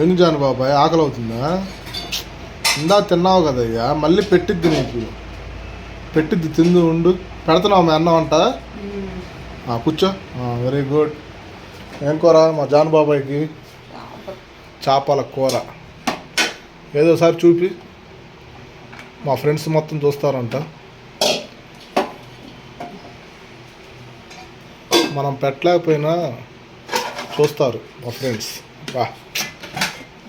ఏంటి జాను బాబాయ్? ఆకలి అవుతుందా ఇందా తిన్నావు కదయ్యా మళ్ళీ పెట్టిద్ది నీకు. పెట్టిద్ది తిందు ఉండు. పెడుతున్నావు మీ అన్నం అంట. కూర్చో. వెరీ గుడ్ ఏం కూర మా జాన్ బాబాయ్కి? చేపల. కూర. ఏదోసారి చూపి. మా ఫ్రెండ్స్ మొత్తం చూస్తారంట. మనం పెట్టలేకపోయినా చూస్తారు మా ఫ్రెండ్స్. బా.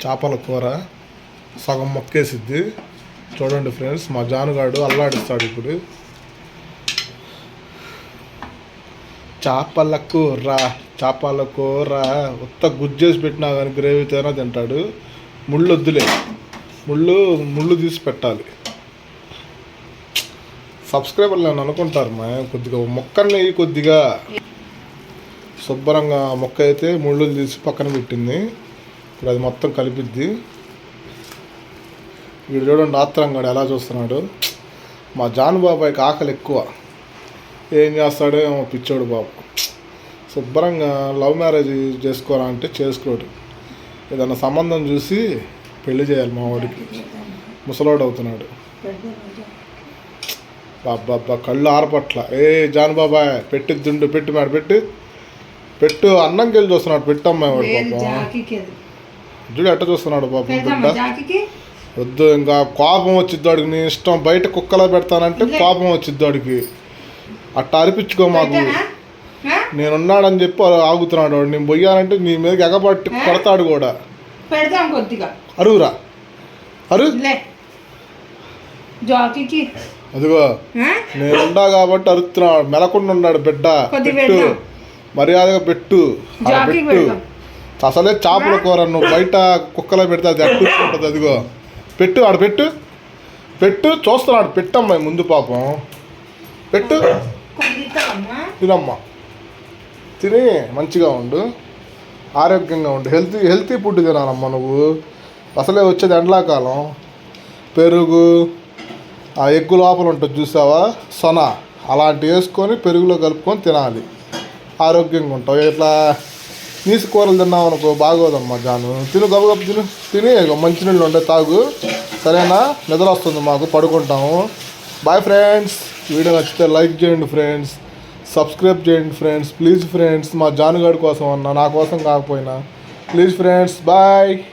చేపల కూర సగం మొక్కేసిద్ది. చూడండి ఫ్రెండ్స్ మా జానుగాడు అల్లాడిస్తాడు ఇప్పుడు. చేపల కూర చేపల కూర. ఉత్త గుజ్జేసి పెట్టినా కానీ గ్రేవీతోనే తింటాడు. ముళ్ళు వద్దులే. ముళ్ళు ముళ్ళు తీసి పెట్టాలి. సబ్స్క్రైబర్లు నేను అనుకుంటారు మా కొద్దిగా మొక్కల్ని కొద్దిగా. శుభ్రంగా మొక్క అయితే ముళ్ళు తీసి పక్కన పెట్టింది. ఇప్పుడు అది మొత్తం కలిపిద్ది. వీడు చూడండి ఆత్రంగాడు ఎలా చూస్తున్నాడు? మా జాను బాబాయ్కి ఆకలి ఎక్కువ. ఏం చేస్తాడో ఏమో పిచ్చోడు బాబు. శుభ్రంగా లవ్ మ్యారేజ్ చేసుకోరా అంటే చేసుకోడు. ఏదైనా సంబంధం చూసి పెళ్ళి చేయాలి మా వాడికి. ముసలోడు అవుతున్నాడు. బాబ్బా కళ్ళు ఆరపట్ల. ఏ జాను బాబాయ్ పెట్టిద్దుండు పెట్టి మేడ పెట్టి. పెట్టు అన్నంకి వెళ్ళి చూస్తున్నాడు పెట్టమ్మా వాడు పాపం. చూడు ఎట్ట చూస్తున్నాడు పాపం బిడ్డ? వద్దు ఇంకా కోపం వచ్చిద్ది వాడికి. నీ ఇష్టం బయట కుక్కలో పెడతానంటే కోపం వచ్చిద్ది వాడికి. అట్ట అరిపించుకో మాకు? నేనున్నాడని చెప్పి ఆగుతున్నాడు వాడు. నేను పోయానంటే నీ మీదకి ఎగబట్టి కొడతాడు కూడా. పెడదాం కొద్దిగా. అరువురా. అరు. జాకీకి. అదిగో. ఆ? నేనుండా కాబట్టి అరుస్తున్నాడు. మెలకుండా ఉన్నాడు బిడ్డ. పెట్టు. మర్యాదగా పెట్టు. పెట్టు. అసలే చేపల కూర నువ్వు బయట కుక్కలో పెడితే అది అట్టుకుంటుంది అదిగో. పెట్టు ఆడ పెట్టు. పెట్టు చూస్తున్నాడు పెట్టమ్మా ముందు పాపం. పెట్టు. తినమ్మా. తిని మంచిగా ఉండు. ఆరోగ్యంగా ఉండు. హెల్తీ హెల్తీ ఫుడ్ తినాలమ్మా నువ్వు. అసలే వచ్చేది ఎండాకాలం. పెరుగు ఆ ఎగ్గు లోపల ఉంటుంది చూసావా? సొన. అలాంటివి వేసుకొని పెరుగులో కలుపుకొని తినాలి. ఆరోగ్యంగా ఉంటావు. ఇట్లా నీసు కూరలు తిన్నావు అనుకో బాగోదమ్మా జాను. తిను గబగబ తిను. తిని మంచినీళ్ళు ఉండే తాగు. సరేనా? నిద్ర వస్తుంది మాకు పడుకుంటాము. బాయ్ ఫ్రెండ్స్ వీడియో నచ్చితే లైక్ చేయండి ఫ్రెండ్స్ సబ్స్క్రైబ్ చేయండి ఫ్రెండ్స్ ప్లీజ్ ఫ్రెండ్స్ మా జానుగాడి కోసం అన్న నా కోసం కాకపోయినా. Please friends bye